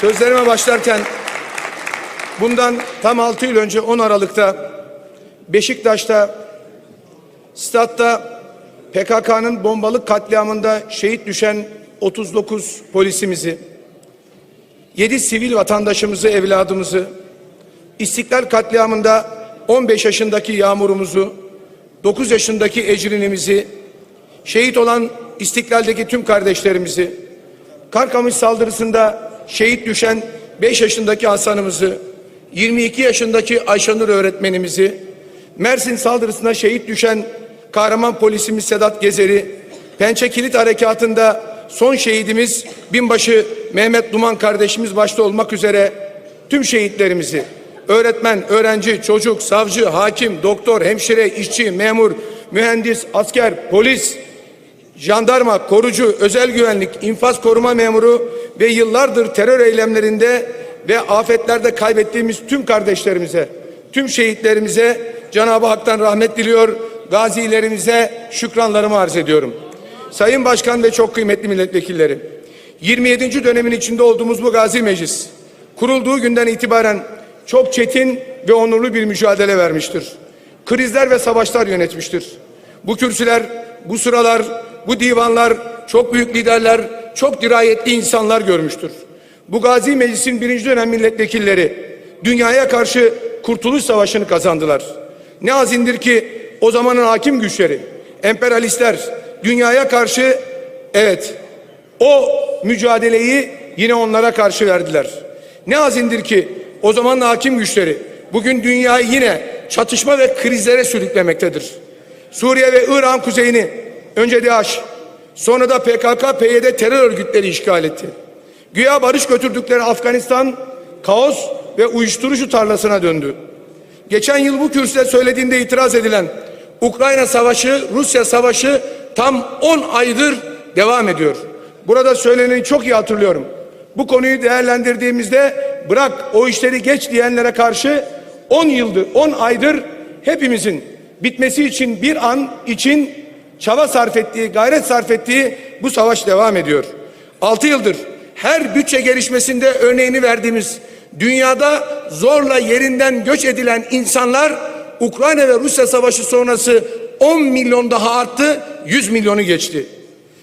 Sözlerime başlarken bundan tam 6 yıl önce 10 Aralık'ta Beşiktaş'ta statta PKK'nın bombalık katliamında şehit düşen 39 polisimizi, 7 sivil vatandaşımızı, evladımızı, İstiklal katliamında 15 yaşındaki Yağmur'umuzu, 9 yaşındaki Ecrin'imizi, şehit olan İstiklal'deki tüm kardeşlerimizi, Karkamış saldırısında şehit düşen 5 yaşındaki Hasan'ımızı, 22 yaşındaki Ayşenur öğretmenimizi, Mersin saldırısında şehit düşen kahraman polisimiz Sedat Gezer'i, Pençe Kilit Harekatı'nda son şehidimiz Binbaşı Mehmet Duman kardeşimiz başta olmak üzere tüm şehitlerimizi, öğretmen, öğrenci, çocuk, savcı, hakim, doktor, hemşire, işçi, memur, mühendis, asker, polis, jandarma, korucu, özel güvenlik, infaz koruma memuru ve yıllardır terör eylemlerinde ve afetlerde kaybettiğimiz tüm kardeşlerimize, tüm şehitlerimize Cenab-ı Hak'tan rahmet diliyor, gazilerimize şükranlarımı arz ediyorum. Sayın Başkan ve çok kıymetli milletvekilleri, 27. dönemin içinde olduğumuz bu Gazi Meclis, kurulduğu günden itibaren çok çetin ve onurlu bir mücadele vermiştir. Krizler ve savaşlar yönetmiştir. Bu kürsüler, bu sıralar, bu divanlar çok büyük liderler, çok dirayetli insanlar görmüştür. Bu Gazi Meclis'in birinci dönem milletvekilleri dünyaya karşı Kurtuluş Savaşı'nı kazandılar. Ne azindir ki o zamanın hakim güçleri, emperyalistler dünyaya karşı evet o mücadeleyi yine onlara karşı verdiler. Ne azindir ki o zamanın hakim güçleri bugün dünyayı yine çatışma ve krizlere sürüklemektedir. Suriye ve İran kuzeyini önce DAEŞ sonra da PKK, PYD terör örgütleri işgal etti. Güya barış götürdükleri Afganistan kaos ve uyuşturucu tarlasına döndü. Geçen yıl bu kürsüde söylediğinde itiraz edilen Ukrayna Savaşı, Rusya Savaşı tam 10 aydır devam ediyor. Burada söyleneni çok iyi hatırlıyorum. Bu konuyu değerlendirdiğimizde bırak o işleri geç diyenlere karşı 10 yıldır, 10 aydır hepimizin bitmesi için bir an için çaba sarf ettiği, gayret sarf ettiği bu savaş devam ediyor. 6 yıldır her bütçe gelişmesinde örneğini verdiğimiz dünyada zorla yerinden göç edilen insanlar Ukrayna ve Rusya savaşı sonrası 10 milyon daha arttı, 100 milyonu geçti.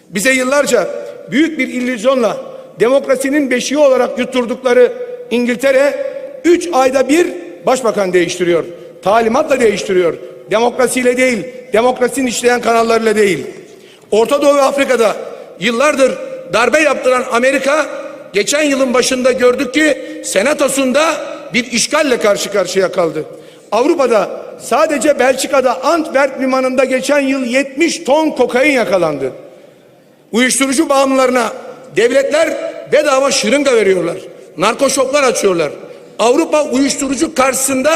Bize yıllarca büyük bir illüzyonla demokrasinin beşiği olarak yutturdukları İngiltere 3 ayda bir başbakan değiştiriyor. Talimatla değiştiriyor. Demokrasiyle değil, demokrasinin işleyen kanallarıyla değil. Orta Doğu ve Afrika'da yıllardır darbe yaptıran Amerika geçen yılın başında gördük ki senatosunda bir işgalle karşı karşıya kaldı. Avrupa'da sadece Belçika'da Antwerp limanında geçen yıl 70 ton kokain yakalandı. Uyuşturucu bağımlılarına devletler bedava şırınga veriyorlar. Narkoşoklar açıyorlar. Avrupa uyuşturucu karşısında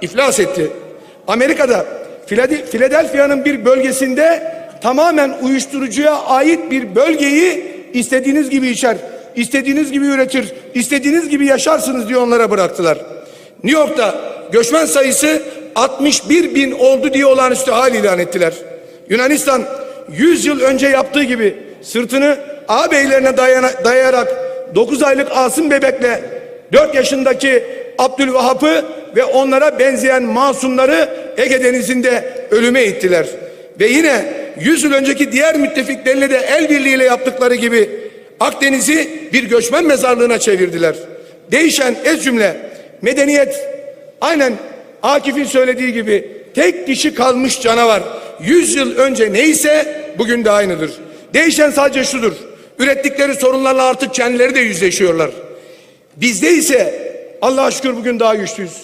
iflas etti. Amerika'da Philadelphia'nın bir bölgesinde tamamen uyuşturucuya ait bir bölgeyi istediğiniz gibi içer, istediğiniz gibi üretir, istediğiniz gibi yaşarsınız diye onlara bıraktılar. New York'ta göçmen sayısı 61 bin oldu diye olağanüstü hal ilan ettiler. Yunanistan 100 yıl önce yaptığı gibi sırtını ağabeylerine dayana, dayayarak 9 aylık Asım bebekle 4 yaşındaki Abdülvahap'ı ve onlara benzeyen masumları Ege Denizi'nde ölüme ittiler. Ve yine 100 yıl önceki diğer müttefikleriyle de el birliğiyle yaptıkları gibi Akdeniz'i bir göçmen mezarlığına çevirdiler. Değişen ez cümle medeniyet aynen Akif'in söylediği gibi tek dişi kalmış canavar. 100 yıl önce neyse bugün de aynıdır. Değişen sadece şudur. Ürettikleri sorunlarla artık kendileri de yüzleşiyorlar. Bizde ise Allah'a şükür bugün daha güçlüyüz.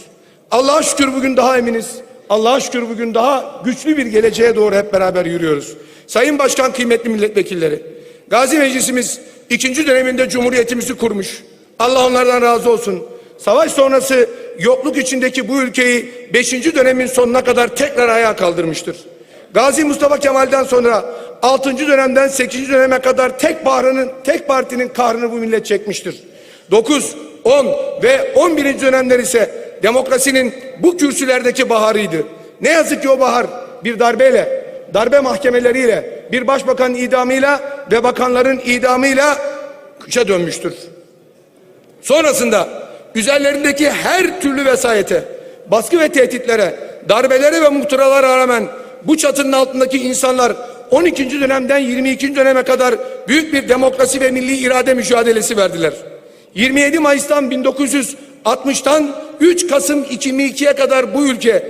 Allah'a şükür bugün daha eminiz. Allah'a şükür bugün daha güçlü bir geleceğe doğru hep beraber yürüyoruz. Sayın Başkan, kıymetli milletvekilleri, Gazi Meclisimiz ikinci döneminde Cumhuriyetimizi kurmuş. Allah onlardan razı olsun. Savaş sonrası yokluk içindeki bu ülkeyi beşinci dönemin sonuna kadar tekrar ayağa kaldırmıştır. Gazi Mustafa Kemal'den sonra altıncı dönemden sekizinci döneme kadar tek bahrının, tek partinin kahrını bu millet çekmiştir. Dokuz, on ve on birinci dönemler ise demokrasinin bu kürsülerdeki baharıydı. Ne yazık ki o bahar bir darbeyle, darbe mahkemeleriyle, bir başbakanın idamıyla ve bakanların idamıyla kışa dönmüştür. Sonrasında üzerlerindeki her türlü vesayete, baskı ve tehditlere, darbelere ve muhtıralara rağmen bu çatının altındaki insanlar 12. dönemden 22. döneme kadar büyük bir demokrasi ve milli irade mücadelesi verdiler. 27 Mayıs'tan 1960'tan 3 Kasım 2002'ye kadar bu ülke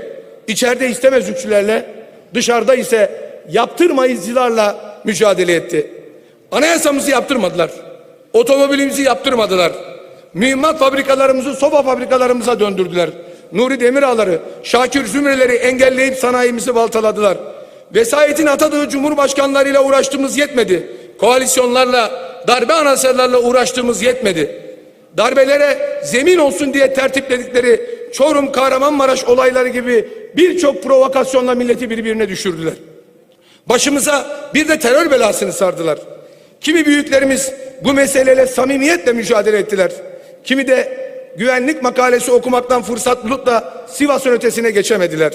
içeride istemez güçlerle dışarıda ise yaptırmayızcılarla mücadele etti. Anayasamızı yaptırmadılar. Otomobilimizi yaptırmadılar. Mühimmat fabrikalarımızı soba fabrikalarımıza döndürdüler. Nuri Demirağları, Şakir Zümreleri engelleyip sanayimizi baltaladılar. Vesayetin atadığı cumhurbaşkanlarıyla uğraştığımız yetmedi. Koalisyonlarla, darbe anaserlerle uğraştığımız yetmedi. Darbelere zemin olsun diye tertipledikleri Çorum, Kahramanmaraş olayları gibi birçok provokasyonla milleti birbirine düşürdüler. Başımıza bir de terör belasını sardılar. Kimi büyüklerimiz bu meseleyle samimiyetle mücadele ettiler. Kimi de güvenlik makalesi okumaktan fırsat bulup da Sivas'ın ötesine geçemediler.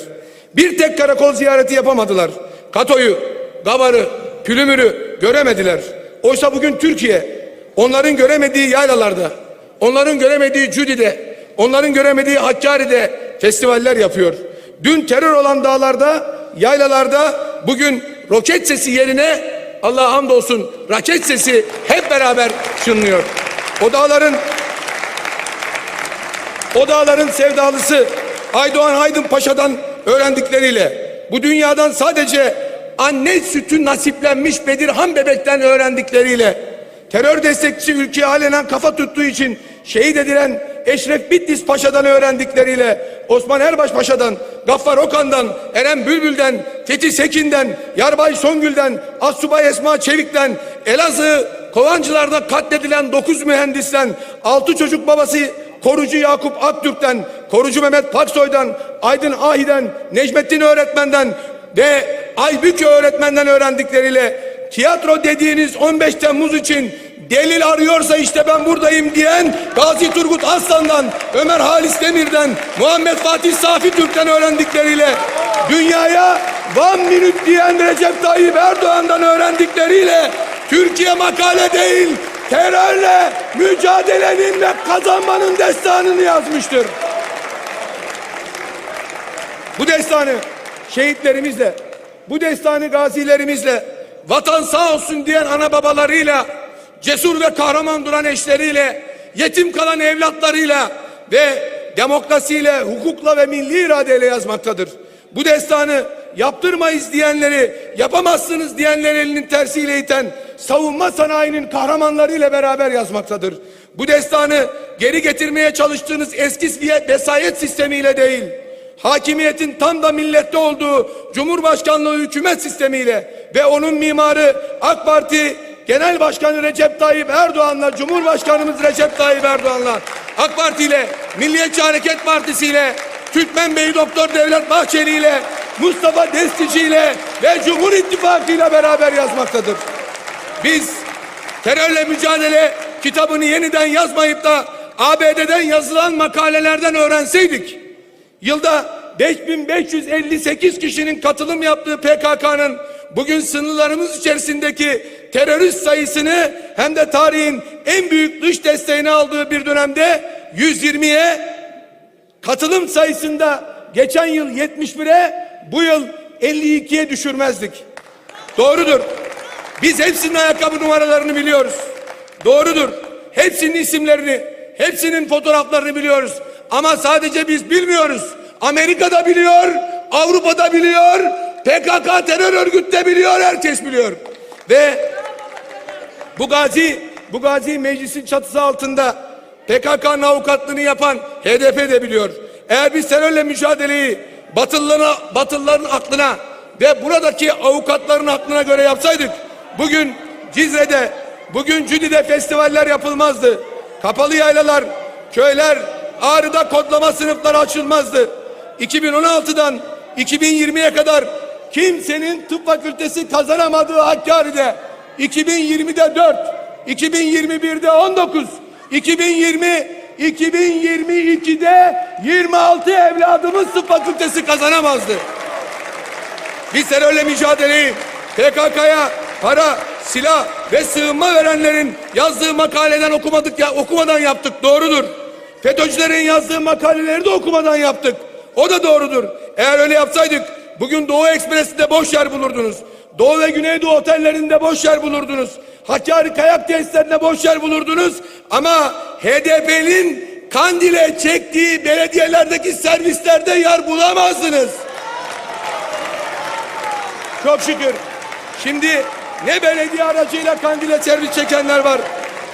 Bir tek karakol ziyareti yapamadılar. Kato'yu, Gavar'ı, Pülümür'ü göremediler. Oysa bugün Türkiye onların göremediği yaylalarda, onların göremediği Cüdi'de, onların göremediği Hakkari'de festivaller yapıyor. Dün terör olan dağlarda, yaylalarda bugün roket sesi yerine Allah'a hamdolsun raket sesi hep beraber çınlıyor. O dağların o dağların sevdalısı Aydoğan Aydın Paşa'dan öğrendikleriyle bu dünyadan sadece anne sütü nasiplenmiş Bedirhan bebekten öğrendikleriyle terör destekçisi ülkeye alenen kafa tuttuğu için şehit edilen Eşref Bitlis Paşa'dan öğrendikleriyle Osman Erbaş Paşa'dan, Gaffar Okan'dan, Eren Bülbül'den, Fethi Sekin'den, Yarbay Songül'den, Assubay Esma Çevik'ten, Elazığ Kovancılar'da katledilen 9 mühendisten, 6 çocuk babası Korucu Yakup Aktürk'ten, Korucu Mehmet Paksoy'dan, Aydın Ahi'den, Necmettin Öğretmen'den ve Aybüke Öğretmen'den öğrendikleriyle tiyatro dediğiniz 15 Temmuz için delil arıyorsa işte ben buradayım diyen Gazi Turgut Aslan'dan, Ömer Halis Demir'den, Muhammed Fatih Safi Türk'ten öğrendikleriyle dünyaya one minute diyen Recep Tayyip Erdoğan'dan öğrendikleriyle Türkiye makale değil terörle mücadelenin ve kazanmanın destanını yazmıştır. Bu destanı şehitlerimizle, bu destanı gazilerimizle, vatan sağ olsun diyen ana babalarıyla, cesur ve kahraman duran eşleriyle, yetim kalan evlatlarıyla ve demokrasiyle, hukukla ve milli iradeyle yazmaktadır. Bu destanı yaptırmayız diyenleri, yapamazsınız diyenleri elinin tersiyle iten savunma sanayinin kahramanlarıyla beraber yazmaktadır. Bu destanı geri getirmeye çalıştığınız eski vesayet sistemiyle değil, hakimiyetin tam da millette olduğu Cumhurbaşkanlığı hükümet sistemiyle ve onun mimarı AK Parti Genel Başkanı Recep Tayyip Erdoğan'la Cumhurbaşkanımız Recep Tayyip Erdoğan'la AK Parti ile Milliyetçi Hareket Partisi ile Türkmen Bey Doktor Devlet Bahçeli ile Mustafa Destici ile ve Cumhur İttifakı ile beraber yazmaktadır. Biz terörle mücadele kitabını yeniden yazmayıp da ABD'den yazılan makalelerden öğrenseydik yılda 5558 kişinin katılım yaptığı PKK'nın bugün sınırlarımız içerisindeki terörist sayısını hem de tarihin en büyük dış desteğini aldığı bir dönemde 120'ye katılım sayısında geçen yıl 71'e bu yıl 52'ye düşürmezdik. Doğrudur. Biz hepsinin ayakkabı numaralarını biliyoruz. Doğrudur. Hepsinin isimlerini, hepsinin fotoğraflarını biliyoruz. Ama sadece biz bilmiyoruz. Amerika'da biliyor, Avrupa'da biliyor, PKK terör örgütü de biliyor, herkes biliyor. Ve bu gazi, bu gazi meclisin çatısı altında PKK'nın avukatlığını yapan HDP de biliyor. Eğer biz terörle mücadeleyi Batılıların, Batılıların aklına ve buradaki avukatların aklına göre yapsaydık bugün Cizre'de, bugün Cüdi'de festivaller yapılmazdı. Kapalı yaylalar, köyler, Ağrı'da kodlama sınıfları açılmazdı. 2016'dan 2020'ye kadar kimsenin tıp fakültesi kazanamadığı Hakkari'de 2020'de 4, 2021'de 19, 2020 2022'de 26 evladımız tıp fakültesi kazanamazdı. Biz terörle mücadeleyi PKK'ya para, silah ve sığınma verenlerin yazdığı makaleden okumadık ya okumadan yaptık. Doğrudur. FETÖ'cülerin yazdığı makaleleri de okumadan yaptık. O da doğrudur. Eğer öyle yapsaydık bugün Doğu Ekspresi'nde boş yer bulurdunuz. Doğu ve Güneydoğu otellerinde boş yer bulurdunuz. Hakkari kayak tesislerinde boş yer bulurdunuz. Ama HDP'nin Kandil'e çektiği belediyelerdeki servislerde yer bulamazdınız. Çok şükür. Şimdi ne belediye aracıyla Kandil'e servis çekenler var.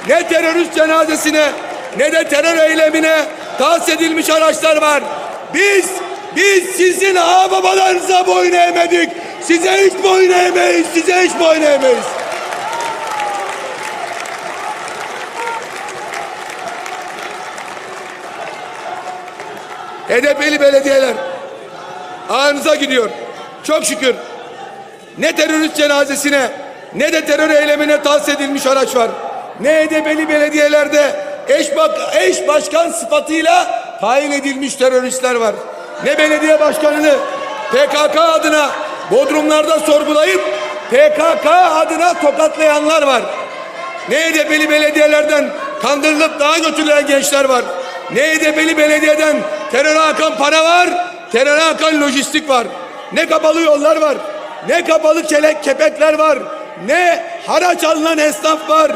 Ne terörist cenazesine ne de terör eylemine tahsis edilmiş araçlar var. Biz biz sizin ağababalarınıza boyun eğmedik. Size hiç boyun eğmeyiz. Size hiç boyun eğmeyiz. HDP'li belediyeler ağınıza gidiyor. Çok şükür. Ne terörist cenazesine ne de terör eylemine tahsis edilmiş araç var. Ne HDP'li belediyelerde eş, bak, eş başkan sıfatıyla tayin edilmiş teröristler var. Ne belediye başkanını PKK adına Bodrumlarda sorgulayıp PKK adına tokatlayanlar var. Ne HDP'li belediyelerden kandırılıp daha götürülen gençler var. Ne HDP'li belediyeden teröre akan para var, teröre akan lojistik var. Ne kapalı yollar var, ne kapalı kelek kepekler var, ne haraç alınan esnaf var,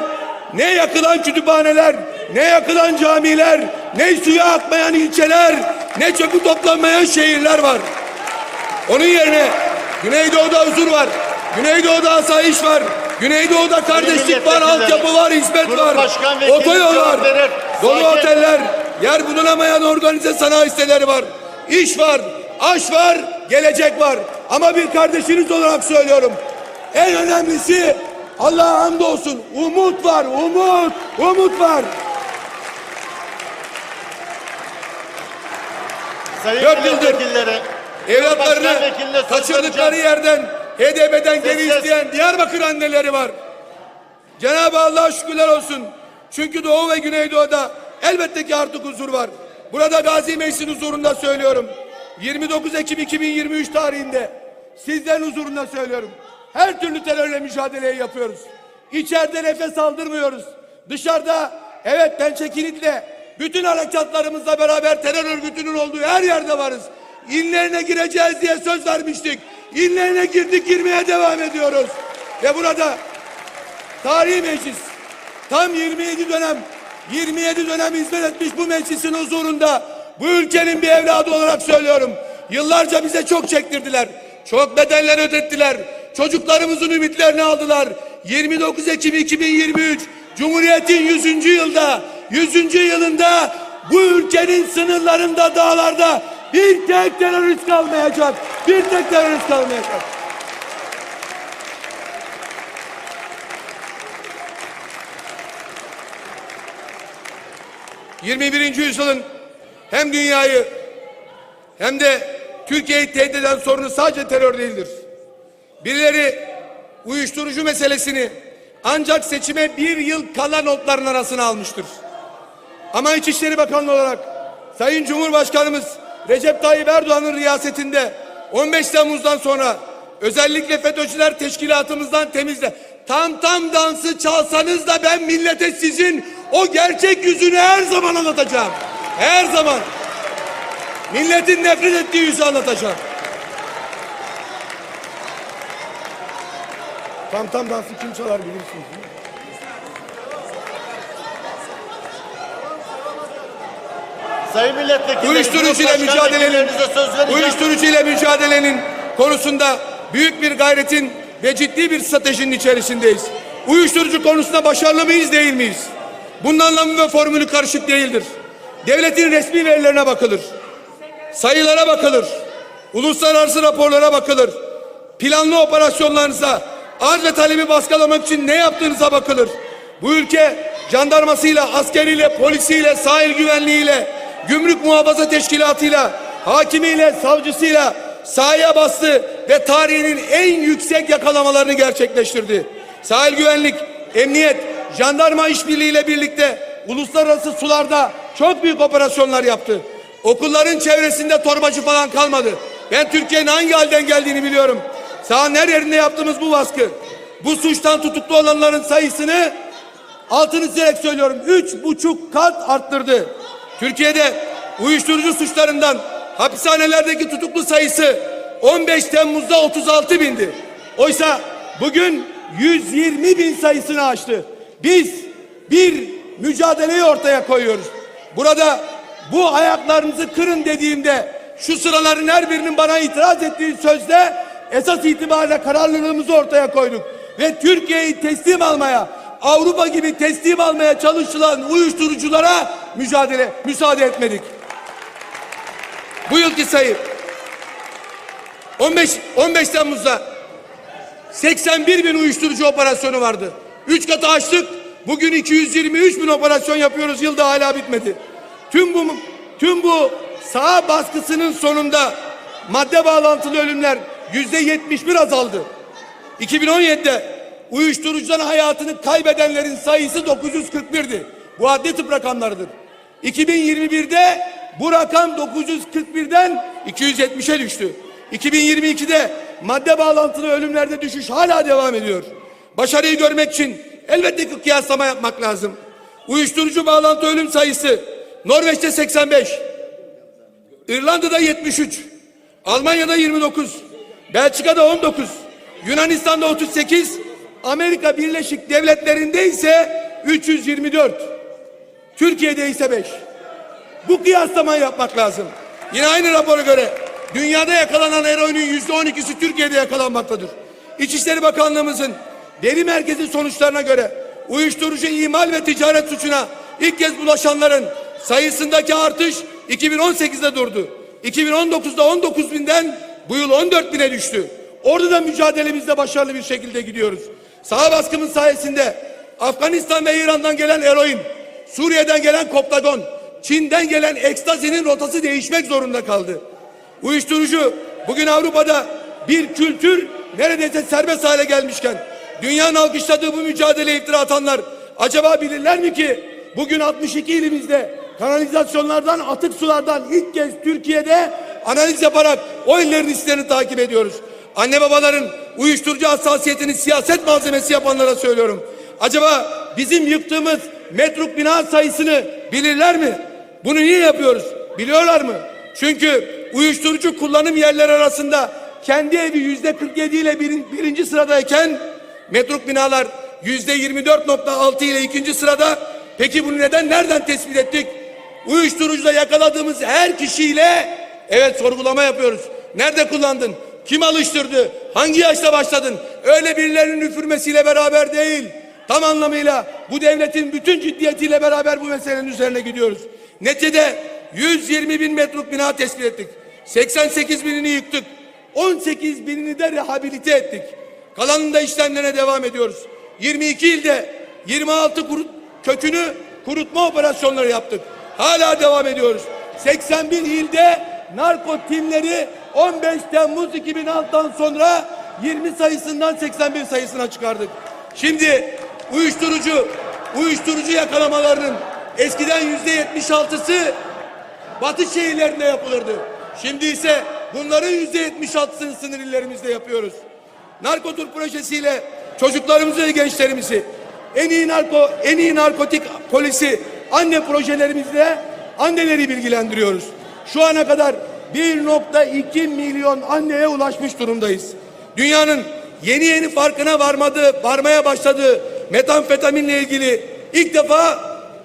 ne yakılan kütüphaneler, ne yakılan camiler, ne suya akmayan ilçeler, ne çöpü toplanmayan şehirler var. Onun yerine Güneydoğu'da huzur var. Güneydoğu'da asayiş var. Güneydoğu'da kardeşlik var, altyapı var, hizmet var. Otoyol var. Dolu oteller, yer bulunamayan organize sanayi siteleri var. İş var, aş var, gelecek var. Ama bir kardeşiniz olarak söylüyorum. En önemlisi Allah'a hamdolsun. Umut var, umut, umut var. Sayın Dört yıldır Evlatlarını kaçırdıkları yerden HDP'den geri isteyen Diyarbakır anneleri var. Cenab-ı Allah'a şükürler olsun. Çünkü Doğu ve Güneydoğu'da elbette ki artık huzur var. Burada Gazi Meclisi'nin huzurunda söylüyorum. 29 Ekim 2023 tarihinde sizlerin huzurunda söylüyorum. Her türlü terörle mücadeleyi yapıyoruz. İçeride nefes aldırmıyoruz. Dışarıda evet pençe kilitle bütün harekatlarımızla beraber terör örgütünün olduğu her yerde varız. İnlerine gireceğiz diye söz vermiştik. İnlerine girdik girmeye devam ediyoruz. Ve burada Tarihi meclis tam 27 dönem 27 dönem hizmet etmiş bu meclisin huzurunda bu ülkenin bir evladı olarak söylüyorum. Yıllarca bize çok çektirdiler. Çok bedeller ödettiler. Çocuklarımızın ümitlerini aldılar. 29 Ekim 2023 Cumhuriyet'in 100. yılda 100. yılında bu ülkenin sınırlarında dağlarda bir tek terörist kalmayacak. Bir tek terörist kalmayacak. 21. yüzyılın hem dünyayı hem de Türkiye'yi tehdit eden sorunu sadece terör değildir. Birileri uyuşturucu meselesini ancak seçime bir yıl kala notların arasına almıştır. Ama İçişleri Bakanlığı olarak Sayın Cumhurbaşkanımız Recep Tayyip Erdoğan'ın riyasetinde 15 Temmuz'dan sonra özellikle FETÖ'cüler teşkilatımızdan temizle tam tam dansı çalsanız da ben millete sizin o gerçek yüzünü her zaman anlatacağım. Her zaman. Milletin nefret ettiği yüzü anlatacağım. Tam tam dansı kim çalar bilirsiniz. değil mi? Sayın milletvekilleri, Uyuşturucuyla mücadelenin uyuşturucuyla mücadelenin konusunda büyük bir gayretin ve ciddi bir stratejinin içerisindeyiz. Uyuşturucu konusunda başarılı mıyız değil miyiz? Bunun anlamı ve formülü karışık değildir. Devletin resmi verilerine bakılır. Sayılara bakılır. Uluslararası raporlara bakılır. Planlı operasyonlarınıza arz ve talebi baskılamak için ne yaptığınıza bakılır. Bu ülke jandarmasıyla, askeriyle, polisiyle, sahil güvenliğiyle, gümrük muhafaza teşkilatıyla, hakimiyle, savcısıyla sahaya bastı ve tarihinin en yüksek yakalamalarını gerçekleştirdi. Sahil güvenlik, emniyet, jandarma işbirliğiyle birlikte uluslararası sularda çok büyük operasyonlar yaptı. Okulların çevresinde torbacı falan kalmadı. Ben Türkiye'nin hangi halden geldiğini biliyorum. Sahanın her yerinde yaptığımız bu baskı, bu suçtan tutuklu olanların sayısını altını çizerek söylüyorum. Üç buçuk kat arttırdı. Türkiye'de uyuşturucu suçlarından hapishanelerdeki tutuklu sayısı 15 Temmuz'da 36 bindi. Oysa bugün 120 bin sayısını aştı. Biz bir mücadeleyi ortaya koyuyoruz. Burada bu ayaklarınızı kırın dediğimde şu sıraların her birinin bana itiraz ettiği sözde esas itibariyle kararlılığımızı ortaya koyduk. Ve Türkiye'yi teslim almaya, Avrupa gibi teslim almaya çalışılan uyuşturuculara mücadele, müsaade etmedik. Bu yılki sayı 15, 15 Temmuz'da 81 bin uyuşturucu operasyonu vardı. Üç katı açtık. Bugün 223 bin operasyon yapıyoruz. Yılda hala bitmedi. Tüm bu tüm bu sağ baskısının sonunda madde bağlantılı ölümler yüzde 71 azaldı. 2017'de uyuşturucudan hayatını kaybedenlerin sayısı 941'di. Bu adli tıp rakamlarıdır. 2021'de bu rakam 941'den 270'e düştü. 2022'de madde bağlantılı ölümlerde düşüş hala devam ediyor. Başarıyı görmek için elbette ki kıyaslama yapmak lazım. Uyuşturucu bağlantı ölüm sayısı Norveç'te 85, İrlanda'da 73, Almanya'da 29, Belçika'da 19, Yunanistan'da 38, Amerika Birleşik Devletleri'nde ise 324, Türkiye'de ise 5. Bu kıyaslamayı yapmak lazım. Yine aynı rapora göre dünyada yakalanan eroinin yüzde on ikisi Türkiye'de yakalanmaktadır. İçişleri Bakanlığımızın veri merkezi sonuçlarına göre uyuşturucu imal ve ticaret suçuna ilk kez bulaşanların sayısındaki artış 2018'de durdu. 2019'da 19 binden bu yıl 14 bine düştü. Orada da mücadelemizde başarılı bir şekilde gidiyoruz. Saha baskımız sayesinde Afganistan ve İran'dan gelen eroin, Suriye'den gelen koptagon, Çin'den gelen ekstazinin rotası değişmek zorunda kaldı. Uyuşturucu bugün Avrupa'da bir kültür neredeyse serbest hale gelmişken dünyanın alkışladığı bu mücadeleye iftira atanlar acaba bilirler mi ki bugün 62 ilimizde kanalizasyonlardan atık sulardan ilk kez Türkiye'de analiz yaparak o illerin isterini takip ediyoruz. Anne babaların uyuşturucu hassasiyetini siyaset malzemesi yapanlara söylüyorum. Acaba bizim yıktığımız metruk bina sayısını bilirler mi? Bunu niye yapıyoruz? Biliyorlar mı? Çünkü uyuşturucu kullanım yerleri arasında kendi evi yüzde 47 ile birin- birinci sıradayken metruk binalar yüzde 24.6 ile ikinci sırada. Peki bunu neden nereden tespit ettik? Uyuşturucuda yakaladığımız her kişiyle evet sorgulama yapıyoruz. Nerede kullandın? Kim alıştırdı? Hangi yaşta başladın? Öyle birilerinin üfürmesiyle beraber değil. Tam anlamıyla bu devletin bütün ciddiyetiyle beraber bu meselenin üzerine gidiyoruz. Neticede 120 bin metruk bina tespit ettik. 88 binini yıktık. 18 binini de rehabilite ettik. Kalanında işlemlerine devam ediyoruz. 22 ilde 26 kurut, kökünü kurutma operasyonları yaptık. Hala devam ediyoruz. 81 ilde narko timleri 15 Temmuz 2006'dan sonra 20 sayısından 81 sayısına çıkardık. Şimdi uyuşturucu uyuşturucu yakalamalarının eskiden yüzde 76'sı Batı şehirlerinde yapılırdı. Şimdi ise bunların yüzde 76'sını sınır illerimizde yapıyoruz. Narkotur projesiyle çocuklarımızı ve gençlerimizi en iyi narko en iyi narkotik polisi anne projelerimizle anneleri bilgilendiriyoruz. Şu ana kadar 1.2 milyon anneye ulaşmış durumdayız. Dünyanın yeni yeni farkına varmadığı, varmaya başladığı metamfetaminle ilgili ilk defa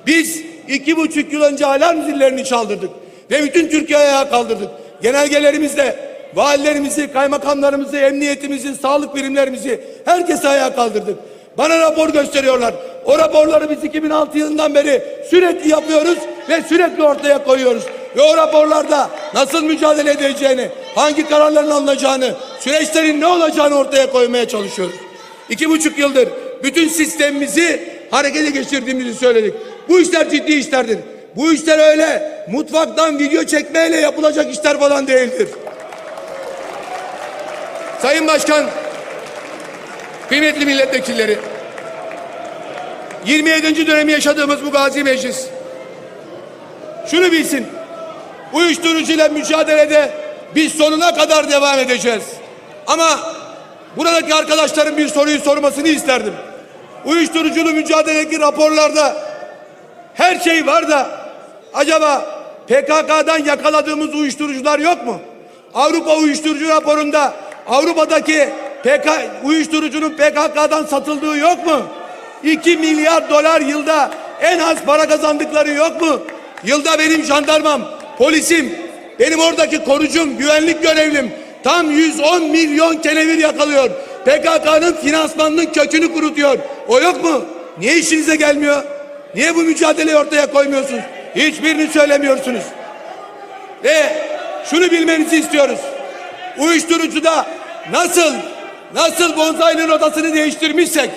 biz iki buçuk yıl önce alarm zillerini çaldırdık ve bütün Türkiye'yi ayağa kaldırdık. Genelgelerimizle valilerimizi, kaymakamlarımızı, emniyetimizi, sağlık birimlerimizi herkesi ayağa kaldırdık. Bana rapor gösteriyorlar. O raporları biz 2006 yılından beri sürekli yapıyoruz ve sürekli ortaya koyuyoruz. Ve o raporlarda nasıl mücadele edeceğini, hangi kararların alınacağını, süreçlerin ne olacağını ortaya koymaya çalışıyoruz. İki buçuk yıldır bütün sistemimizi harekete geçirdiğimizi söyledik. Bu işler ciddi işlerdir. Bu işler öyle mutfaktan video çekmeyle yapılacak işler falan değildir. Sayın Başkan, kıymetli milletvekilleri, 27. dönemi yaşadığımız bu Gazi Meclis, şunu bilsin, uyuşturucuyla mücadelede biz sonuna kadar devam edeceğiz. Ama buradaki arkadaşların bir soruyu sormasını isterdim. Uyuşturuculu mücadeledeki raporlarda her şey var da acaba PKK'dan yakaladığımız uyuşturucular yok mu? Avrupa uyuşturucu raporunda Avrupa'daki PK, uyuşturucunun PKK'dan satıldığı yok mu? 2 milyar dolar yılda en az para kazandıkları yok mu? Yılda benim jandarmam, polisim, benim oradaki korucum, güvenlik görevlim tam 110 milyon kenevir yakalıyor. PKK'nın finansmanının kökünü kurutuyor. O yok mu? Niye işinize gelmiyor? Niye bu mücadeleyi ortaya koymuyorsunuz? Hiçbirini söylemiyorsunuz. Ve şunu bilmenizi istiyoruz. Uyuşturucuda nasıl nasıl bonzaylı rotasını değiştirmişsek,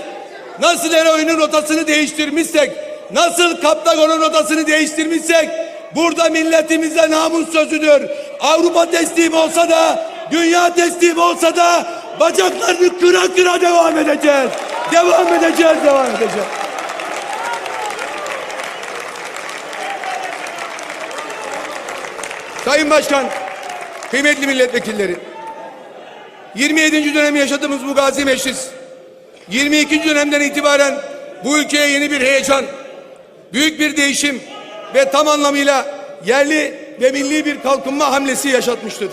nasıl eroinin rotasını değiştirmişsek, nasıl kaptagonun rotasını değiştirmişsek, burada milletimize namus sözüdür. Avrupa teslim olsa da, dünya teslim olsa da bacaklarını kıra kıra devam edeceğiz. Devam edeceğiz, devam edeceğiz. Sayın Başkan, kıymetli milletvekilleri, 27. dönemi yaşadığımız bu gazi meclis, 22. dönemden itibaren bu ülkeye yeni bir heyecan, büyük bir değişim ve tam anlamıyla yerli ve milli bir kalkınma hamlesi yaşatmıştır.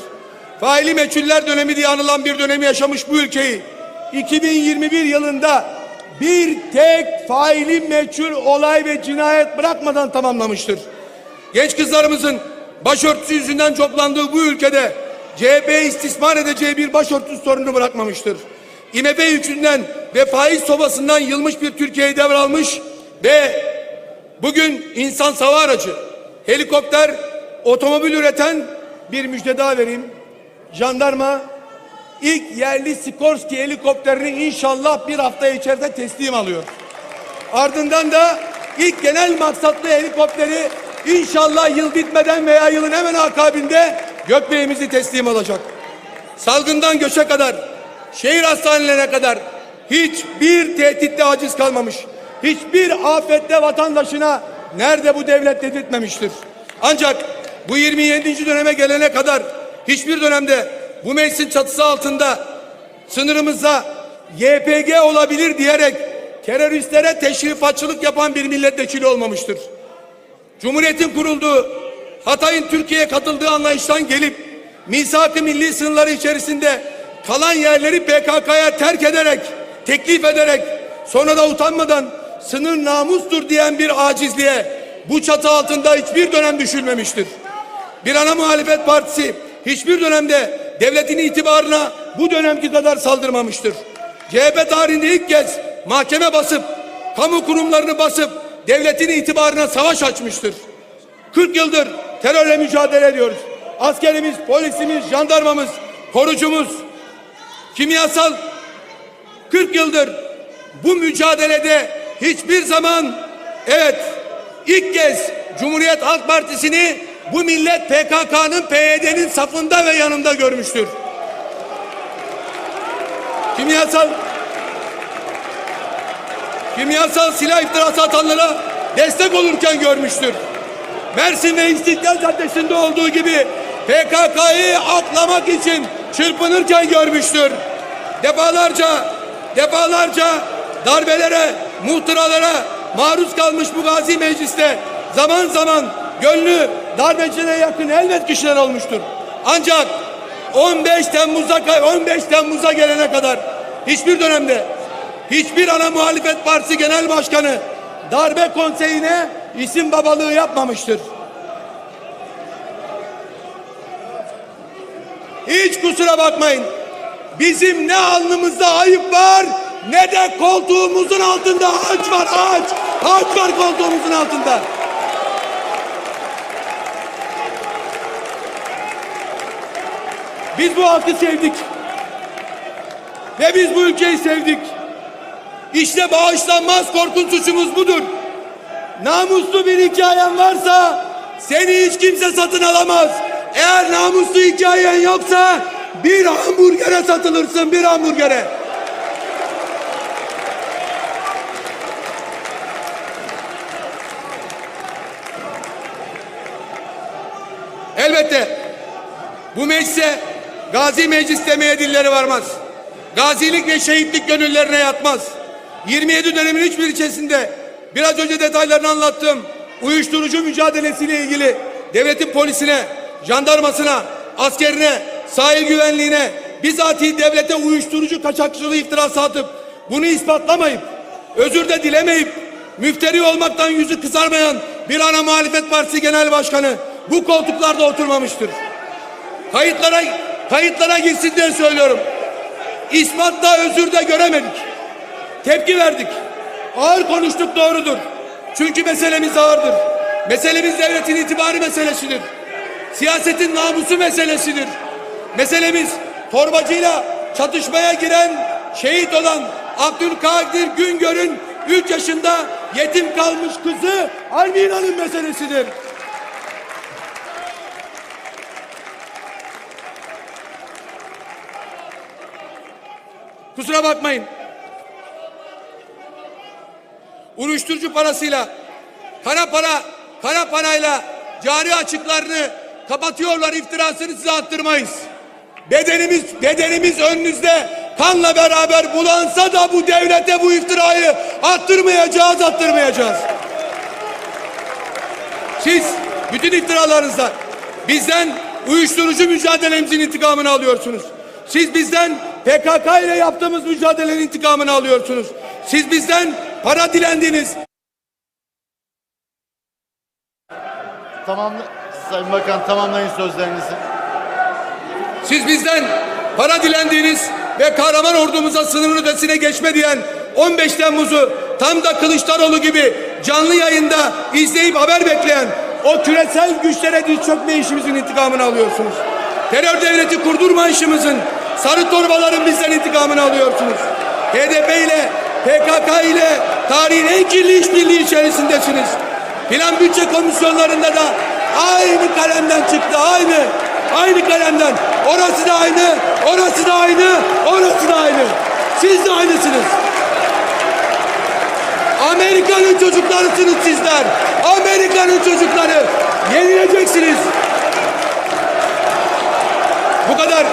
Faili meçhuller dönemi diye anılan bir dönemi yaşamış bu ülkeyi 2021 yılında bir tek faili meçhul olay ve cinayet bırakmadan tamamlamıştır. Genç kızlarımızın başörtüsü yüzünden coplandığı bu ülkede CHP istismar edeceği bir başörtüsü sorunu bırakmamıştır. İMF yükünden ve faiz sobasından yılmış bir Türkiye'yi devralmış ve bugün insan sava aracı, helikopter, otomobil üreten bir müjde daha vereyim. Jandarma ilk yerli Sikorsky helikopterini inşallah bir hafta içerisinde teslim alıyor. Ardından da ilk genel maksatlı helikopteri inşallah yıl bitmeden veya yılın hemen akabinde gökbeyimizi teslim alacak. Salgından göçe kadar, şehir hastanelerine kadar hiçbir tehditte aciz kalmamış. Hiçbir afette vatandaşına nerede bu devlet dedirtmemiştir. Ancak bu 27. döneme gelene kadar hiçbir dönemde bu meclisin çatısı altında sınırımızda YPG olabilir diyerek teröristlere teşrifatçılık yapan bir milletvekili olmamıştır. Cumhuriyetin kurulduğu, Hatay'ın Türkiye'ye katıldığı anlayıştan gelip misak-ı milli sınırları içerisinde kalan yerleri PKK'ya terk ederek, teklif ederek, sonra da utanmadan sınır namustur diyen bir acizliğe bu çatı altında hiçbir dönem düşülmemiştir. Bir ana muhalefet partisi hiçbir dönemde devletin itibarına bu dönemki kadar saldırmamıştır. CHP tarihinde ilk kez mahkeme basıp, kamu kurumlarını basıp devletin itibarına savaş açmıştır. 40 yıldır terörle mücadele ediyoruz. Askerimiz, polisimiz, jandarmamız, korucumuz, kimyasal 40 yıldır bu mücadelede hiçbir zaman evet ilk kez Cumhuriyet Halk Partisi'ni bu millet PKK'nın PYD'nin safında ve yanında görmüştür. Kimyasal kimyasal silah iftirası atanlara destek olurken görmüştür. Mersin ve İstiklal Caddesi'nde olduğu gibi PKK'yı aklamak için çırpınırken görmüştür. Defalarca, defalarca darbelere, muhtıralara maruz kalmış bu gazi mecliste zaman zaman gönlü darbecilere yakın elbet kişiler olmuştur. Ancak 15 Temmuz'a 15 Temmuz'a gelene kadar hiçbir dönemde hiçbir ana muhalefet partisi genel başkanı darbe konseyine isim babalığı yapmamıştır. Hiç kusura bakmayın. Bizim ne alnımızda ayıp var ne de koltuğumuzun altında ağaç var ağaç. Ağaç var koltuğumuzun altında. Biz bu halkı sevdik. Ve biz bu ülkeyi sevdik. İşte bağışlanmaz korkunç suçumuz budur. Namuslu bir hikayen varsa seni hiç kimse satın alamaz. Eğer namuslu hikayen yoksa bir hamburgere satılırsın bir hamburgere. Elbette bu meclise gazi meclis demeye dilleri varmaz. gazilik ve şehitlik gönüllerine yatmaz. 27 dönemin hiçbir ilçesinde biraz önce detaylarını anlattım. Uyuşturucu mücadelesiyle ilgili devletin polisine, jandarmasına, askerine, sahil güvenliğine, bizatihi devlete uyuşturucu kaçakçılığı iftirası atıp bunu ispatlamayıp, özür de dilemeyip, müfteri olmaktan yüzü kızarmayan bir ana muhalefet partisi genel başkanı bu koltuklarda oturmamıştır. Kayıtlara kayıtlara girsin diye söylüyorum. İspatta özür de göremedik. Tepki verdik. Ağır konuştuk doğrudur. Çünkü meselemiz ağırdır. Meselemiz devletin itibarı meselesidir. Siyasetin namusu meselesidir. Meselemiz torbacıyla çatışmaya giren, şehit olan Abdülkadir Güngör'ün 3 yaşında yetim kalmış kızı Almina'nın meselesidir. Kusura bakmayın. Uyuşturucu parasıyla, kara para, kara parayla cari açıklarını kapatıyorlar iftirasını size attırmayız. Bedenimiz, bedenimiz önünüzde kanla beraber bulansa da bu devlete bu iftirayı attırmayacağız, attırmayacağız. Siz bütün iftiralarınızla bizden uyuşturucu mücadelemizin intikamını alıyorsunuz. Siz bizden PKK ile yaptığımız mücadelenin intikamını alıyorsunuz. Siz bizden para dilendiniz. Tamamla Sayın Bakan tamamlayın sözlerinizi. Siz bizden para dilendiğiniz ve kahraman ordumuza sınırın ötesine geçme diyen 15 Temmuz'u tam da Kılıçdaroğlu gibi canlı yayında izleyip haber bekleyen o küresel güçlere diz çökme işimizin intikamını alıyorsunuz. Terör devleti kurdurma işimizin, sarı torbaların bizden intikamını alıyorsunuz. HDP ile, PKK ile tarihin en kirli işbirliği içerisindesiniz. Plan bütçe komisyonlarında da aynı kalemden çıktı, aynı. Aynı kalemden. Orası da aynı, orası da aynı, orası da aynı. Siz de aynısınız. Amerika'nın çocuklarısınız sizler. Amerika'nın çocukları. Yenileceksiniz. Bu kadar